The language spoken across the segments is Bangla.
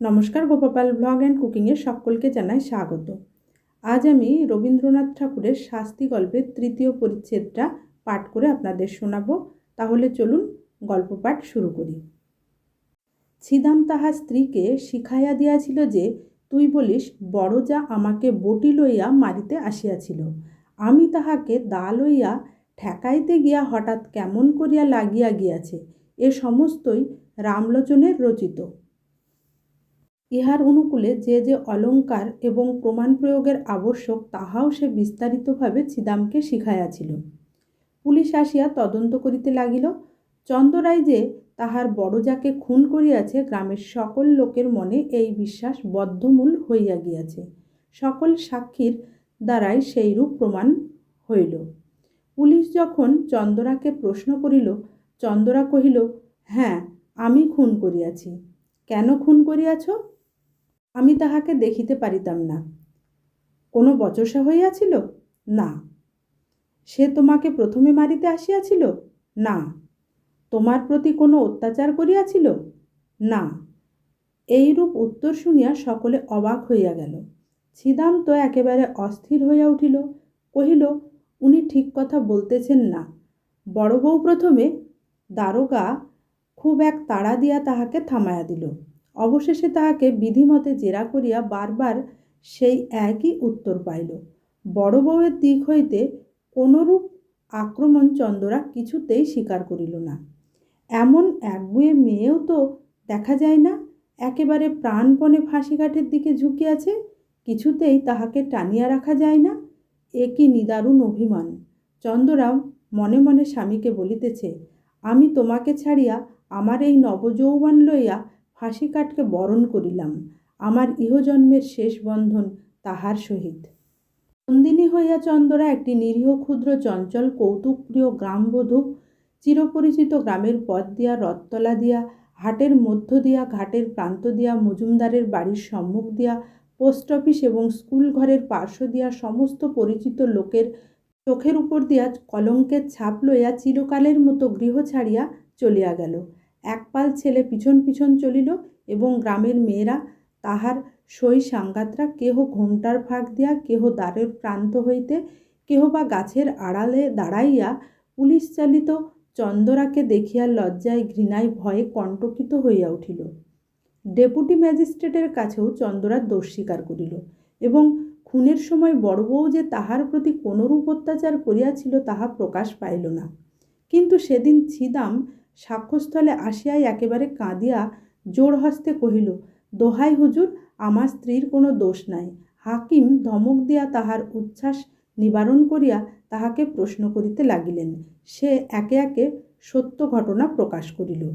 নমস্কার গোপাল ব্লগ অ্যান্ড কুকিংয়ে সকলকে জানাই স্বাগত। আজ আমি রবীন্দ্রনাথ ঠাকুরের শাস্তি গল্পের তৃতীয় পরিচ্ছেদটা পাঠ করে আপনাদের শোনাবো। তাহলে চলুন গল্প পাঠ শুরু করি। ছিদাম তাহার স্ত্রীকে শিখাইয়া দিয়াছিল যে, তুই বলিস, বড় যা আমাকে বটি লইয়া মারিতে আসিয়াছিল। আমি তাহাকে দা লইয়া ঠেকাইতে গিয়া হঠাৎ কেমন করিয়া লাগিয়া গিয়াছে। এ সমস্তই রামলোচনের রচিত। ইহার অনুকূলে যে যে অলঙ্কার এবং প্রমাণ প্রয়োগের আবশ্যক, তাহাও সে বিস্তারিতভাবে ছিদামকে শিখাইয়াছিল। পুলিশ আসিয়া তদন্ত করিতে লাগিল। চন্দ্রাই যে তাহার বড়জাকে খুন করিয়াছে, গ্রামের সকল লোকের মনে এই বিশ্বাস বদ্ধমূল হইয়া গিয়াছে। সকল সাক্ষীর দ্বারাই সেইরূপ প্রমাণ হইল। পুলিশ যখন চন্দরাকে প্রশ্ন করিল, চন্দরা কহিল হ্যাঁ আমি খুন করিয়াছি। কেন খুন করিয়াছ? আমি তাহাকে দেখিতে পারিতাম না। কোনো বচসা হইয়াছিল? না। সে তোমাকে প্রথমে মারিতে আসিয়াছিল? না। তোমার প্রতি কোনো অত্যাচার করিয়াছিল? না। এইরূপ উত্তর শুনিয়া সকলে অবাক হইয়া গেল। ছিদাম তো একেবারে অস্থির হইয়া উঠিল। কহিল, উনি ঠিক কথা বলতেছেন না। বড় বউ প্রথমে, দারোগা খুব এক তাড়া দিয়া তাহাকে থামাইয়া দিল। অবশেষে তাহাকে বিধিমতে জেরা করিয়া বারবার সেই একই উত্তর পাইল। বড় বউয়ের দিক হইতে কোনরূপ আক্রমণ চন্দরা কিছুতেই স্বীকার করিল না। এমন একগুয়ে মেয়েও তো দেখা যায় না, একেবারে প্রাণপণে ফাঁসিঘাটের দিকে ঝুঁকিয়াছে, কিছুতেই তাহাকে টানিয়া রাখা যায় না, এ কি নিদারুণ অভিমান। চন্দ্ররাম মনে মনে স্বামীকে বলিতেছে, আমি তোমাকে ছাড়িয়া আমার এই নবযৌবন লইয়া ফাঁসি কাঠকে বরণ করিলাম, আমার ইহজন্মের শেষ বন্ধন তাহার সহিত। নন্দিনী হইয়া চন্দরা একটি নিরীহ, ক্ষুদ্র, চঞ্চল, কৌতুকপ্রিয় গ্রামবধূ চিরপরিচিত গ্রামের পথ দিয়া, রথতলা দিয়া, হাটের মধ্য দিয়া, ঘাটের প্রান্ত দিয়া, মজুমদারের বাড়ির সম্মুখ দিয়া, পোস্ট অফিস এবং স্কুল ঘরের পার্শ্ব দিয়া, সমস্ত পরিচিত লোকের চোখের উপর দিয়া কলঙ্কের ছাপ লইয়া চিরকালের মতো গৃহ ছাড়িয়া চলিয়া গেল। একপাল ছেলে পিছন পিছন চলিল এবং গ্রামের মেয়েরা তাহার সই সাংঘাতরা কেহ ঘোমটার ফাঁক দিয়া, কেহ দ্বারের প্রান্ত হইতে, কেহ বা গাছের আড়ালে দাঁড়াইয়া পুলিশ চালিত চন্দরাকে দেখিয়া লজ্জায় ঘৃণায় ভয়ে কণ্টকিত হইয়া উঠিল। ডেপুটি ম্যাজিস্ট্রেটের কাছেও চন্দরা দোষ স্বীকার করিল এবং খুনের সময় বড় বউ যে তাহার প্রতি কোনরূপ অত্যাচার করিয়াছিল তাহা প্রকাশ পাইল না। কিন্তু সেদিন ছিদাম সাক্ষ্যস্থলে আসিয়াই একেবারে কাঁদিয়া জোর হস্তে কহিল, দোহাই হুজুর, আমার স্ত্রীর কোনো দোষ নাই। হাকিম ধমক দিয়া তাহার উচ্ছ্বাস নিবারণ করিয়া তাহাকে প্রশ্ন করিতে লাগিলেন। সে একে একে সত্য ঘটনা প্রকাশ করিল।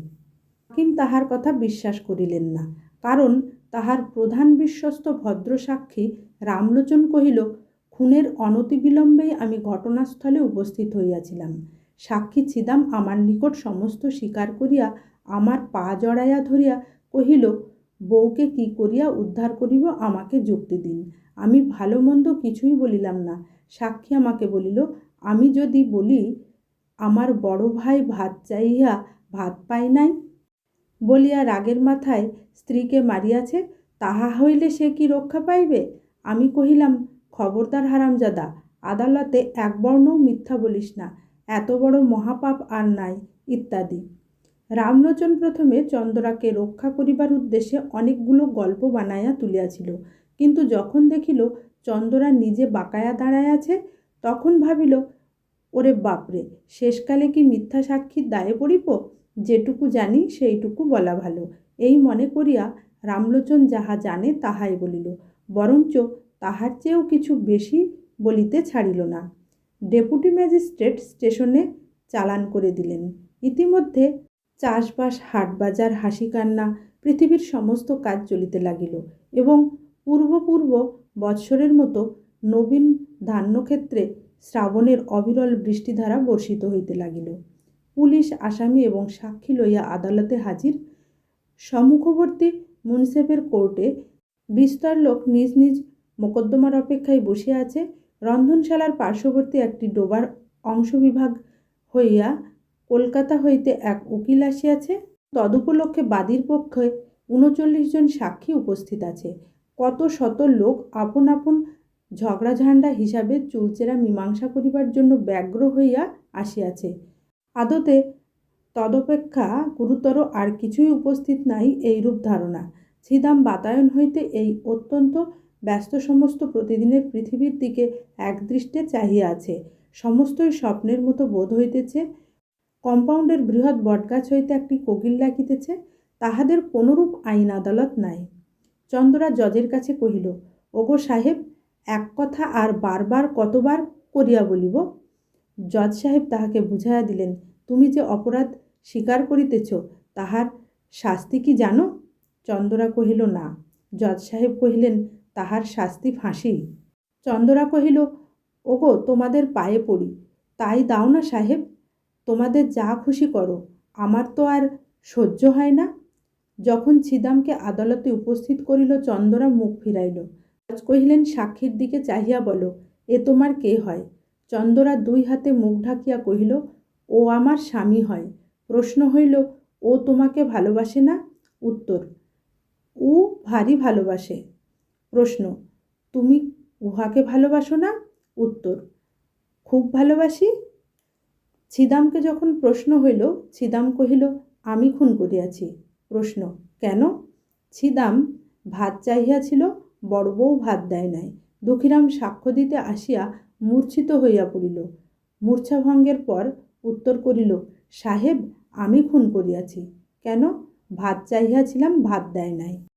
হাকিম তাহার কথা বিশ্বাস করিলেন না। কারণ তাহার প্রধান বিশ্বস্ত ভদ্র সাক্ষী রামলোচন কহিল, খুনের অনতিবিলম্বেই আমি ঘটনাস্থলে উপস্থিত হইয়াছিলাম। সাক্ষী ছিদাম আমার নিকট সমস্ত স্বীকার করিয়া আমার পা জড়াইয়া ধরিয়া কহিল, বউকে কি করিয়া উদ্ধার করিব, আমাকে যুক্তি দিন। আমি ভালো মন্দ কিছুই বলিলাম না সাক্ষী আমাকে বলিল, আমি যদি বলি, আমার বড় ভাই ভাত চাইয়া ভাত পাই নাই বলিয়া রাগের মাথায় স্ত্রীকে মারিয়াছে, তাহা হইলে সে কি রক্ষা পাইবে আমি কহিলাম, খবরদার হারামজাদা, আদালতে একবর্ণও মিথ্যা বলিস না। এত বড় মহাপাপ আর নাই, ইত্যাদি। রামলোচন প্রথমে চন্দ্রাকে রক্ষা করিবার উদ্দেশ্যে অনেকগুলো গল্প বানাইয়া তুলিয়াছিল। কিন্তু যখন দেখিল চন্দ্রা নিজে বাঁকায়া দাঁড়াইয়াছে তখন ভাবিল, ওরে বাপরে, শেষকালে কি মিথ্যা সাক্ষীর দায়ে পড়িব? যেটুকু জানি সেইটুকু বলা ভালো। এই মনে করিয়া রামলোচন যাহা জানে তাহাই বলিল, বরঞ্চ তাহার চেয়েও কিছু বেশি বলিতে ছাড়িল না। ডেপুটি ম্যাজিস্ট্রেট স্টেশনে চালান করে দিলেন। ইতিমধ্যে চাষবাস, হাটবাজার হাসি কান্না পৃথিবীর সমস্ত কাজ চলিতে লাগিল এবং পূর্ব পূর্ব বৎসরের মতো নবীন ধান্যক্ষেত্রে শ্রাবণের অবিরল বৃষ্টিধারা বর্ষিত হইতে লাগিল। পুলিশ, আসামি এবং সাক্ষী লইয়া আদালতে হাজির সম্মুখবর্তী মুন্সেফের কোর্টে বিস্তর লোক নিজ নিজ মোকদ্দমার অপেক্ষায় বসিয়া আছে। রন্ধনশালার পার্শ্ববর্তী একটি ডোবার অংশবিভাগ হইয়া কলকাতা হইতে এক উকিল আসিয়াছে। তদুপলক্ষে বাদীর পক্ষে উনচল্লিশ জন সাক্ষী উপস্থিত আছে। কত শত লোক আপন আপন ঝগড়াঝান্ডা হিসাবে চুলচেরা মীমাংসা করিবার জন্য ব্যগ্র হইয়া আসিয়াছে। আদতে তদপেক্ষা গুরুতর আর কিছুই উপস্থিত নাই এইরূপ ধারণা। ছিদাম বাতায়ন হইতে এই অত্যন্ত ব্যস্ত সমস্ত প্রতিদিনের পৃথিবীর দিকে একদৃষ্টে চাহিয়া আছে। সমস্তই স্বপ্নের মতো বোধ হইতেছে। কম্পাউন্ডের বৃহৎ বটগাছ হইতে একটি কোকিল ডাকিতেছে, তাহাদের কোনরূপ আইন আদালত নাই। চন্দ্রা জজের কাছে কহিল, ওগো সাহেব, এক কথা আর বারবার কতবার করিয়া বলিব? জজ সাহেব তাহাকে বুঝাইয়া দিলেন, তুমি যে অপরাধ স্বীকার করিতেছ, তাহার শাস্তি কি জানো? চন্দরা কহিল, না। জজ সাহেব কহিলেন তাহার শাস্তি ফাঁসি। চন্দরা কহিল, ওগো, তোমাদের পায়ে পড়ি। তাই দাও না সাহেব, তোমাদের যা খুশি করো। আমার তো আর সহ্য হয় না। যখন ছিদামকে আদালতে উপস্থিত করিল, চন্দরা মুখ ফিরাইল। জজ কহিলেন, সাক্ষীর দিকে চাহিয়া বলো, এ তোমার কে হয়? চন্দরা দুই হাতে মুখ ঢাকিয়া কহিল, ও আমার স্বামী হয়। প্রশ্ন হইল, ও তোমাকে ভালোবাসে না? উত্তর, ও ভারী ভালোবাসে। প্রশ্ন, তুমি উহাকে ভালোবাসো না? উত্তর, খুব ভালোবাসি। ছিদামকে যখন প্রশ্ন হইল, ছিদাম কহিল, আমি খুন করিয়াছি। প্রশ্ন, কেন? ছিদাম ভাত চাহিয়াছিল, বড় বউ ভাত দেয় নাই। দুঃখীরাম সাক্ষ্য দিতে আসিয়া মূর্ছিত হইয়া পড়িল। মূর্ছাভঙ্গের পর উত্তর করিল, সাহেব, আমি খুন করিয়াছি। কেন? ভাত চাহিয়াছিলাম, ভাত দেয় নাই।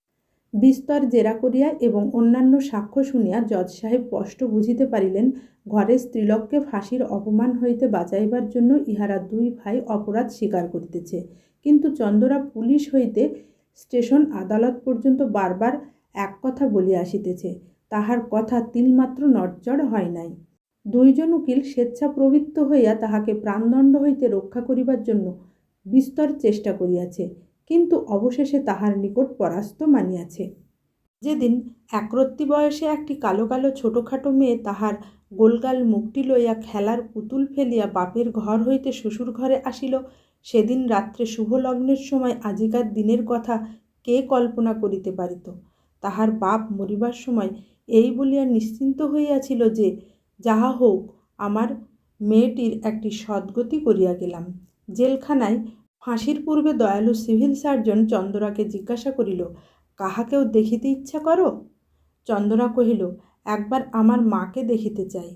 বিস্তর জেরা করিয়া এবং অন্যান্য সাক্ষ্য শুনিয়া জজ সাহেব স্পষ্ট বুঝিতে পারিলেন ঘরের স্ত্রীলোককে ফাঁসির অপমান হইতে বাঁচাইবার জন্য ইহারা দুই ভাই অপরাধ স্বীকার করিতেছে। কিন্তু চন্দরা পুলিশ হইতে স্টেশন আদালত পর্যন্ত বারবার এক কথা বলিয়া আসিতেছে, তাহার কথা তিলমাত্র নড়চড় হয় নাই। দুইজন উকিল স্বেচ্ছা প্রবৃত্ত হইয়া তাহাকে প্রাণদণ্ড হইতে রক্ষা করিবার জন্য বিস্তর চেষ্টা করিয়াছে। কিন্তু অবশেষে তাহার নিকট পরাস্ত মানিয়াছে। যেদিন একরত্তি বয়সে একটি কালো কালো ছোটোখাটো মেয়ে তাহার গোলগাল মুখটি লইয়া খেলার পুতুল ফেলিয়া বাপের ঘর হইতে শ্বশুর ঘরে আসিল, সেদিন রাত্রে শুভ লগ্নের সময় আজিকার দিনের কথা কে কল্পনা করিতে পারিত? তাহার বাপ মরিবার সময় এই বলিয়া নিশ্চিন্ত হইয়াছিল যে, যাহা হোক, আমার মেয়েটির একটি সদ্গতি করিয়া গেলাম। জেলখানায় ফাঁসির পূর্বে দয়ালু সিভিল সার্জন চন্দরাকে জিজ্ঞাসা করিল, কাহাকেও দেখিতে ইচ্ছা করো? চন্দরা কহিল, একবার আমার মাকে দেখিতে চাই।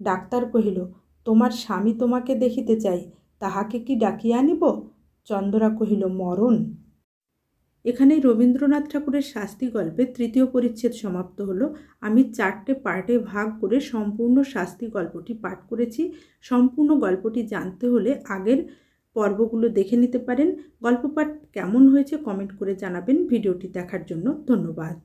ডাক্তার কহিল, তোমার স্বামী তোমাকে দেখিতে চাই, তাহাকে কি ডাকিয়া আনিব? চন্দরা কহিল, মরণ। এখানেই রবীন্দ্রনাথ ঠাকুরের শাস্তি গল্পের তৃতীয় পরিচ্ছেদ সমাপ্ত হলো। আমি চারটে পার্টে ভাগ করে সম্পূর্ণ শাস্তি গল্পটি পাঠ করেছি। সম্পূর্ণ গল্পটি জানতে হলে আগের পর্বগুলো দেখে নিতে পারেন। গল্প পাঠ কেমন হয়েছে কমেন্ট করে জানাবেন। ভিডিওটি দেখার জন্য ধন্যবাদ।